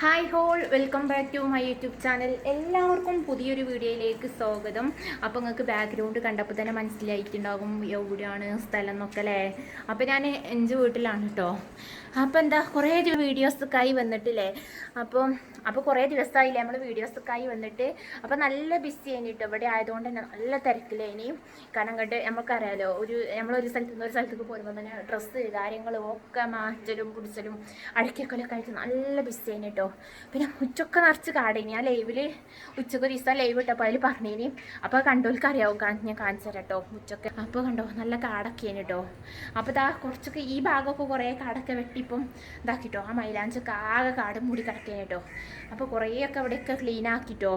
Hi all welcome back to my YouTube channel. എല്ലാവർക്കും പുതിയൊരു വീഡിയോയിലേക്ക് സ്വാഗതം. അപ്പോൾ നിങ്ങൾക്ക് ബാക്ക്ഗ്രൗണ്ട് കണ്ടപ്പോൾ തന്നെ മനസ്സിലായിട്ടുണ്ടാകും എവിടെയാണ് സ്ഥലം എന്നൊക്കെ അല്ലേ? അപ്പോൾ ഞാൻ എന്റെ വീട്ടിലാണ് കേട്ടോ അപ്പോൾ എന്താ കുറേ വീഡിയോസൊക്കെയായി വന്നിട്ടില്ലേ? അപ്പോൾ അപ്പോൾ കുറേ ദിവസമായില്ലേ നമ്മൾ വീഡിയോസ് ആയി വന്നിട്ട്? അപ്പോൾ നല്ല ബിസി ആയിട്ട് ഇവിടെ ആയതുകൊണ്ട് തന്നെ നല്ല തിരക്കിലേനി കാരണം കണ്ട് നമുക്കറിയാലോ ഒരു നമ്മളൊരു സ്ഥലത്ത് നിന്ന് ഒരു സ്ഥലത്തേക്ക് പോരുമ്പോൾ തന്നെ ഡ്രസ്സ് കാര്യങ്ങളും ഒക്കെ മാറ്റലും പിടിച്ചലും അടക്കിയൊക്കെ ആയിട്ട് നല്ല ബിസി ആയി കേട്ടോ പിന്നെ ഉച്ചൊക്കെ നിറച്ച് കാടേനി. ആ ലൈവിൽ ഉച്ചയ്ക്ക് ഒരു ദിവസം ലൈവ് ഇട്ടപ്പോൾ അതിൽ പറഞ്ഞേനി. അപ്പോൾ കണ്ടോൽക്ക് അറിയാവും ഞാൻ കാണിച്ചു തരാം കേട്ടോ ഉച്ചയ്ക്ക്. അപ്പോൾ കണ്ടോ നല്ല കാടൊക്കെയാണ് കേട്ടോ അപ്പോൾ ഇതാ കുറച്ചൊക്കെ ഈ ഭാഗമൊക്കെ കുറേ കാടൊക്കെ വെട്ടിപ്പം ഇതാക്കിട്ടോ ആ മൈലാഞ്ചൊക്കെ ആകെ കാട് മൂടി കിടക്കാൻ കേട്ടോ. അപ്പോൾ കുറേയൊക്കെ അവിടെയൊക്കെ ക്ലീൻ ആക്കിട്ടോ.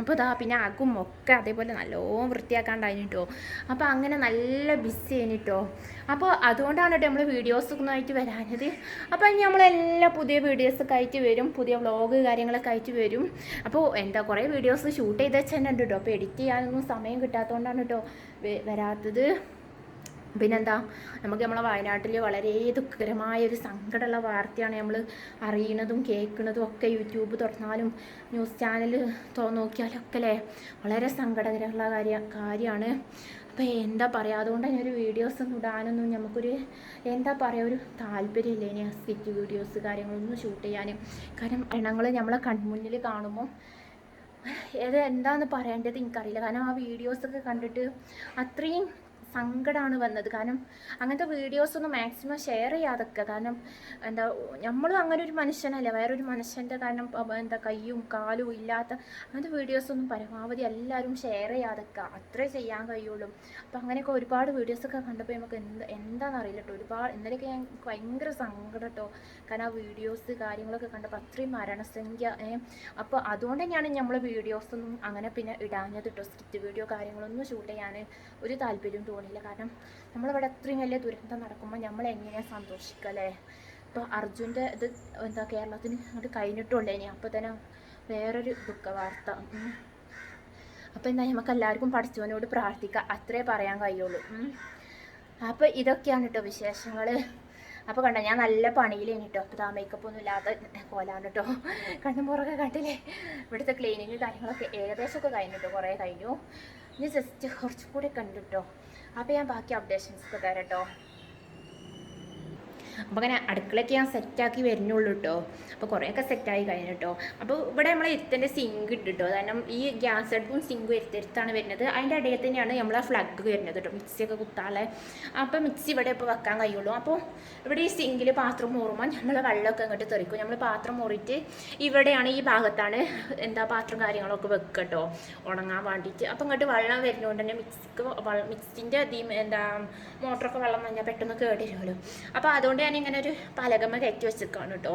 അപ്പോൾ ഇതാ പിന്നെ അകും ഒക്കെ അതേപോലെ നല്ലോണം വൃത്തിയാക്കാണ്ടായിന് കേട്ടോ. അപ്പോൾ അങ്ങനെ നല്ല ബിസി ആയിന് കേട്ടോ. അപ്പോൾ അതുകൊണ്ടാണ് കേട്ടോ നമ്മൾ വീഡിയോസൊക്കെ ആയിട്ട് വരാനത് അപ്പോൾ ഇനി നമ്മളെല്ലാം പുതിയ വീഡിയോസൊക്കെ ആയിട്ട് വരും പുതിയ വ്ളോഗ് കാര്യങ്ങളൊക്കെ ആയിട്ട് വരും. അപ്പോൾ എന്താ കുറേ വീഡിയോസ് ഷൂട്ട് ചെയ്ത് വെച്ചാൽ ഉണ്ട് കേട്ടോ. അപ്പോൾ എഡിറ്റ് ചെയ്യാനൊന്നും സമയം കിട്ടാത്തതുകൊണ്ടാണ് കേട്ടോ വരാത്തത്. പിന്നെന്താ നമുക്ക് നമ്മളെ വയനാട്ടിൽ വളരെ ദുഃഖകരമായ ഒരു സങ്കടമുള്ള വാർത്തയാണ് നമ്മൾ അറിയണതും കേൾക്കുന്നതും ഒക്കെ യൂട്യൂബ് തുറന്നാലും ന്യൂസ് ചാനൽ നോക്കിയാലൊക്കെ അല്ലേ വളരെ സങ്കടകരമുള്ള കാര്യ കാര്യമാണ്. അപ്പോൾ എന്താ പറയുക അതുകൊണ്ട് തന്നെ ഒരു വീഡിയോസ് ഒന്നും ഇടാനൊന്നും നമുക്കൊരു എന്താ പറയുക ഒരു താല്പര്യമില്ല ഇനി സ്കിറ്റ് വീഡിയോസ് കാര്യങ്ങളൊന്നും ഷൂട്ട് ചെയ്യാൻ കാരണം എണ്ണങ്ങൾ നമ്മളെ കൺമുന്നിൽ കാണുമ്പോൾ ഏത് എന്താണെന്ന് പറയേണ്ടത് എനിക്കറിയില്ല. കാരണം ആ വീഡിയോസൊക്കെ കണ്ടിട്ട് അത്രയും സങ്കടമാണ് വന്നത്. കാരണം അങ്ങനത്തെ വീഡിയോസ് ഒന്നും മാക്സിമം ഷെയർ ചെയ്യാതൊക്കെ. കാരണം എന്താ നമ്മളും അങ്ങനെ ഒരു മനുഷ്യനല്ല. വേറൊരു മനുഷ്യന്റെ കാരണം എന്താ കയ്യും കാലും ഇല്ലാത്ത അങ്ങനത്തെ വീഡിയോസൊന്നും പരമാവധി എല്ലാവരും ഷെയർ ചെയ്യാതൊക്കെ. അത്രേ ചെയ്യാൻ കഴിയുള്ളൂ. അപ്പം അങ്ങനെയൊക്കെ ഒരുപാട് വീഡിയോസൊക്കെ കണ്ടപ്പോൾ നമുക്ക് എന്ത് എന്താണെന്ന് അറിയില്ല ഒരുപാട് ഇന്നലെയൊക്കെ ഞാൻ ഭയങ്കര സങ്കടം കേട്ടോ കാരണം ആ വീഡിയോസ് കാര്യങ്ങളൊക്കെ കണ്ടപ്പോൾ അത്രയും മരണസംഖ്യ അപ്പോൾ അതുകൊണ്ട് തന്നെയാണ് നമ്മൾ വീഡിയോസൊന്നും അങ്ങനെ പിന്നെ ഇടാഞ്ഞത് കേട്ടോ സ്കിറ്റ് വീഡിയോ കാര്യങ്ങളൊന്നും ഷൂട്ട് ചെയ്യാൻ ഒരു താല്പര്യവും തോന്നിയില്ല കാരണം നമ്മളിവിടെ അത്രയും വലിയ ദുരന്തം നടക്കുമ്പോൾ നമ്മൾ എങ്ങനെയാണ് സന്തോഷിക്കുക അല്ലേ? ഇപ്പോൾ അർജുന്റെ ഇത് എന്താ കേരളത്തിന് അങ്ങോട്ട് കഴിഞ്ഞിട്ടുള്ളേ ഇനി? അപ്പോൾ തന്നെ വേറൊരു ദുഃഖ വാർത്ത അപ്പോൾ എന്താ നമുക്ക് എല്ലാവർക്കും പഠിച്ചവനോട് പ്രാർത്ഥിക്കാം. അത്രേ പറയാൻ കഴിയുള്ളൂ. അപ്പോൾ ഇതൊക്കെയാണ് കേട്ടോ വിശേഷങ്ങൾ അപ്പോൾ കണ്ടോ ഞാൻ നല്ല പണിയിലേനി കേട്ടോ അപ്പോൾ ആ മേക്കപ്പ് ഒന്നും ഇല്ലാതെ കോലാണ് കേട്ടോ കണ്ണും പുറകെ കണ്ടില്ലേ ഇവിടുത്തെ ക്ലീനിങ് കാര്യങ്ങളൊക്കെ ഏകദേശമൊക്കെ കഴിഞ്ഞു കേട്ടോ കുറേ കഴിഞ്ഞു. ഇനി ജസ്റ്റ് കുറച്ചും കൂടി കണ്ടു കേട്ടോ അപ്പോൾ ഞാൻ ബാക്കി അപ്ഡേഷൻസ് തരാം കേട്ടോ അപ്പോൾ അങ്ങനെ അടുക്കളയ്ക്ക് ഞാൻ സെറ്റാക്കി വരുന്നുള്ളൂ കേട്ടോ അപ്പോൾ കുറേയൊക്കെ സെറ്റായി കഴിഞ്ഞു കേട്ടോ അപ്പോൾ ഇവിടെ നമ്മൾ എരുത്തിന്റെ സിങ്ക് ഇട്ട് കേട്ടോ കാരണം ഈ ഗ്യാസ് അടുപ്പും സിങ്കും എരുത്തെടുത്താണ് വരുന്നത്. അതിന്റെ ഇടയിൽ തന്നെയാണ് നമ്മൾ ആ ഫ്ലഗ് വരുന്നത് കേട്ടോ മിക്സിയൊക്കെ കുത്താളെ അപ്പോൾ മിക്സി ഇവിടെ ഇപ്പോൾ വെക്കാൻ കഴിയുള്ളൂ. അപ്പോൾ ഇവിടെ ഈ സിങ്കിൽ പാത്രം മൂറുമ്പോൾ നമ്മൾ വെള്ളമൊക്കെ അങ്ങോട്ട് തെറിക്കും. നമ്മൾ പാത്രം മൂറിയിട്ട് ഇവിടെയാണ് ഈ ഭാഗത്താണ് എന്താ പാത്രം കാര്യങ്ങളൊക്കെ വെക്കുക കേട്ടോ ഉണങ്ങാൻ വേണ്ടിയിട്ട്. അപ്പോൾ ഇങ്ങോട്ട് വെള്ളം വരുന്നതുകൊണ്ട് തന്നെ മിക്സിക്ക് മിക്സിന്റെ എന്താ മോട്ടറൊക്കെ വെള്ളം വന്നാൽ പെട്ടെന്ന് കേടിരുമല്ലോ അപ്പോൾ അതുകൊണ്ട് ഞാൻ ഇങ്ങനെ ഒരു പലകമ്മ കയറ്റി വെച്ചിരിക്കുകയാണ് കേട്ടോ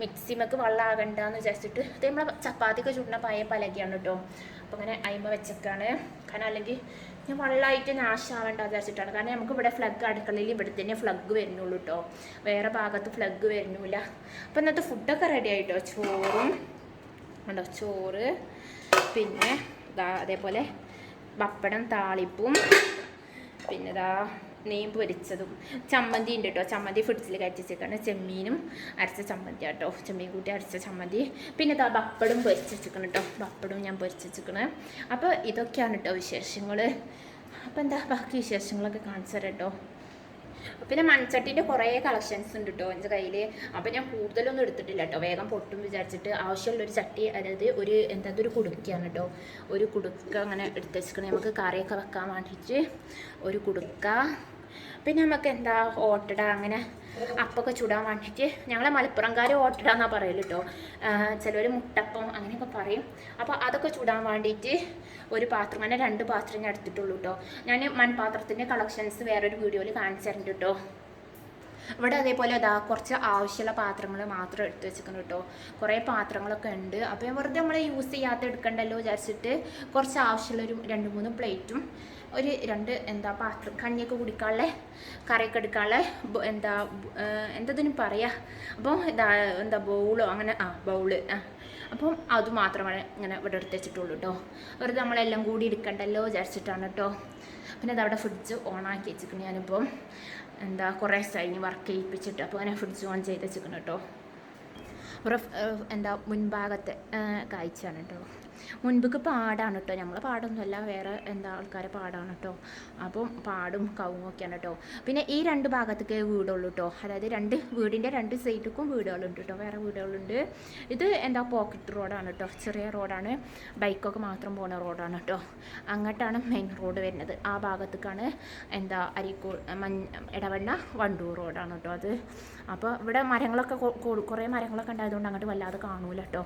മിക്സിമക്ക് വെള്ളം ആകണ്ടെന്ന് വിചാരിച്ചിട്ട്. ഇത് നമ്മളെ ചപ്പാത്തിയൊക്കെ ചുടുന്ന പായ പലകയാണ് കേട്ടോ അപ്പോൾ അങ്ങനെ അയിമ വെച്ചേക്കാണ്. കാരണം അല്ലെങ്കിൽ ഞാൻ വെള്ളമായിട്ട് നാശമാവേണ്ട വിചാരിച്ചിട്ടാണ്. കാരണം നമുക്ക് ഇവിടെ ഫ്ലഗ് അടുക്കളയിൽ ഇവിടെ തന്നെ ഫ്ലഗ് വരുന്നുള്ളൂ കേട്ടോ വേറെ ഭാഗത്ത് ഫ്ലഗ് വരുന്നില്ല. അപ്പോൾ ഇന്നത്തെ ഫുഡൊക്കെ റെഡി ആയിട്ടോ? ചോറും ഉണ്ടോ? ചോറ് പിന്നെ അതേപോലെ പപ്പടം താളിപ്പും പിന്നെ ദാ നെയ്യ് പൊരിച്ചതും. ചമ്മന്തി ഉണ്ട് കേട്ടോ ചമ്മന്തി ഫ്രിഡ്ജിൽ കയറ്റി ചെമ്മീനും അരച്ച ചമ്മന്തി കേട്ടോ ചെമ്മീൻ കൂട്ടി അരച്ച ചമ്മന്തി. പിന്നെ ദാ പപ്പടും പൊരിച്ച് വെച്ചിരിക്കണം കേട്ടോ പപ്പടും ഞാൻ പൊരിച്ച് വെച്ചിരിക്കണ് അപ്പോൾ ഇതൊക്കെയാണ് കേട്ടോ വിശേഷങ്ങൾ അപ്പോൾ എന്താ ബാക്കി വിശേഷങ്ങളൊക്കെ കാണിച്ചു തരാം കേട്ടോ പിന്നെ മൺചട്ടീന്റെ കുറേ കളക്ഷൻസ് ഉണ്ട് കേട്ടോ എന്റെ കയ്യിൽ അപ്പോൾ ഞാൻ കൂടുതലൊന്നും എടുത്തിട്ടില്ല കേട്ടോ വേഗം പൊട്ടും വിചാരിച്ചിട്ട് ആവശ്യമുള്ളൊരു ചട്ടി അതായത് ഒരു എന്താ ഒരു കുടുക്കയാണ് കേട്ടോ ഒരു കുടുക്ക അങ്ങനെ എടുത്ത് വെച്ചിട്ടുണ്ട് നമുക്ക് കറിയൊക്കെ വെക്കാൻ വേണ്ടിയിട്ട് ഒരു കുടുക്ക പിന്നെ നമുക്ക് എന്താ ഓട്ടട അങ്ങനെ അപ്പൊക്കെ ചുടാൻ വേണ്ടിയിട്ട് ഞങ്ങളെ മലപ്പുറംകാർ ഓട്ടട എന്നാണ് പറയൽ കേട്ടോ ചിലവർ മുട്ടപ്പം അങ്ങനെയൊക്കെ പറയും. അപ്പോൾ അതൊക്കെ ചുടാൻ വേണ്ടിയിട്ട് ഒരു പാത്രം അങ്ങനെ രണ്ട് പാത്രം ഞാൻ എടുത്തിട്ടുള്ളൂ കേട്ടോ ഞാൻ മൺപാത്രത്തിന്റെ കളക്ഷൻസ് വേറൊരു വീഡിയോയിൽ കാണിച്ചു തരുന്നുണ്ട് കേട്ടോ ഇവിടെ അതേപോലെ അതാ കുറച്ച് ആവശ്യമുള്ള പാത്രങ്ങൾ മാത്രം എടുത്തു വെച്ചിരിക്കുന്നു കേട്ടോ. കുറേ പാത്രങ്ങളൊക്കെ ഉണ്ട്. അപ്പോൾ വെറുതെ നമ്മൾ യൂസ് ചെയ്യാത്ത എടുക്കണ്ടല്ലോ വിചാരിച്ചിട്ട് കുറച്ച് ആവശ്യമുള്ള ഒരു രണ്ട് മൂന്ന് പ്ലേറ്റും ഒരു രണ്ട് എന്താ പാത്രം കഞ്ഞിയൊക്കെ കുടിക്കാനുള്ള കറിയൊക്കെ എടുക്കാനുള്ള എന്താ എന്തതിനും പറയാം? അപ്പോൾ ഇതാ എന്താ ബൗളോ അങ്ങനെ ആ ബൗൾ ആ. അപ്പം അതുമാത്രമാണ് ഇങ്ങനെ ഇവിടെ എടുത്ത് വെച്ചിട്ടുള്ളൂ കേട്ടോ വെറുതെ നമ്മളെല്ലാം കൂടി എടുക്കണ്ടല്ലോ വിചാരിച്ചിട്ടാണ് കേട്ടോ പിന്നെ അതവിടെ ഫ്രിഡ്ജ് ഓണാക്കി വെച്ചിരിക്കുന്നു ഞാനിപ്പം. എന്താ കുറേ സൈനി വർക്ക് ചെയ്യിപ്പിച്ചിട്ട് അപ്പോൾ അങ്ങനെ ഫ്രിഡ്ജ് ഓൺ ചെയ്ത് വെച്ചിരിക്കുന്നു കേട്ടോ എന്താ മുൻഭാഗത്തെ കാഴ്ചയാണ് കേട്ടോ മുൻപക്ക് പാടാണ് കേട്ടോ നമ്മളെ പാടൊന്നുമല്ല വേറെ എന്താ ആൾക്കാരെ പാടാണ് കേട്ടോ അപ്പം പാടും കവുങ്ങും ഒക്കെയാണ് കേട്ടോ പിന്നെ ഈ രണ്ട് ഭാഗത്തേക്ക് വീടുള്ളൂ കേട്ടോ അതായത് രണ്ട് വീടിന്റെ രണ്ട് സൈഡിലേക്കും വീടുകളുണ്ട് കേട്ടോ വേറെ വീടുകളുണ്ട്. ഇത് എന്താ പോക്കറ്റ് റോഡാണ് കേട്ടോ ചെറിയ റോഡാണ് ബൈക്കൊക്കെ മാത്രം പോണ റോഡാണ് കേട്ടോ അങ്ങോട്ടാണ് മെയിൻ റോഡ് വരുന്നത്. ആ ഭാഗത്തേക്കാണ് എന്താ അരീക്കോട് മഞ്ഞ ഇടവണ്ണ വണ്ടൂർ റോഡാണ് കേട്ടോ അത്. അപ്പോൾ ഇവിടെ മരങ്ങളൊക്കെ കുറേ മരങ്ങളൊക്കെ ഉണ്ടായതുകൊണ്ട് അങ്ങോട്ട് വല്ലാതെ കാണൂല കേട്ടോ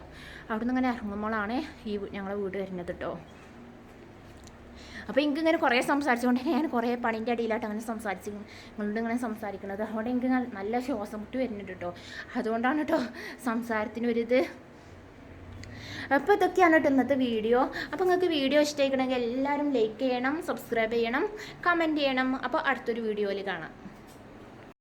അവിടെ നിന്ന് ഇങ്ങനെ ഇറങ്ങുമ്പോഴാണ് ഈ ഞങ്ങളെ വീട് വരുന്നത് കേട്ടോ അപ്പോൾ എനിക്ക് ഇങ്ങനെ കുറേ സംസാരിച്ചുകൊണ്ട് ഞാൻ കുറേ പണിന്റെ അടിയിലായിട്ട് അങ്ങനെ സംസാരിച്ച് നിങ്ങളോട് ഇങ്ങനെ സംസാരിക്കുന്നത് അതുകൊണ്ട് എനിക്ക് നല്ല- നല്ല ശ്വാസം മുട്ട് വരുന്നുണ്ട് കേട്ടോ അതുകൊണ്ടാണ് കേട്ടോ സംസാരത്തിനൊരിത് അപ്പോൾ ഇതൊക്കെയാണ് കേട്ടോ ഇന്നത്തെ വീഡിയോ. അപ്പോൾ നിങ്ങൾക്ക് വീഡിയോ ഇഷ്ടമായിക്കണമെങ്കിൽ എല്ലാവരും ലൈക്ക് ചെയ്യണം സബ്സ്ക്രൈബ് ചെയ്യണം കമന്റ് ചെയ്യണം. അപ്പോൾ അടുത്തൊരു വീഡിയോയിൽ കാണാം.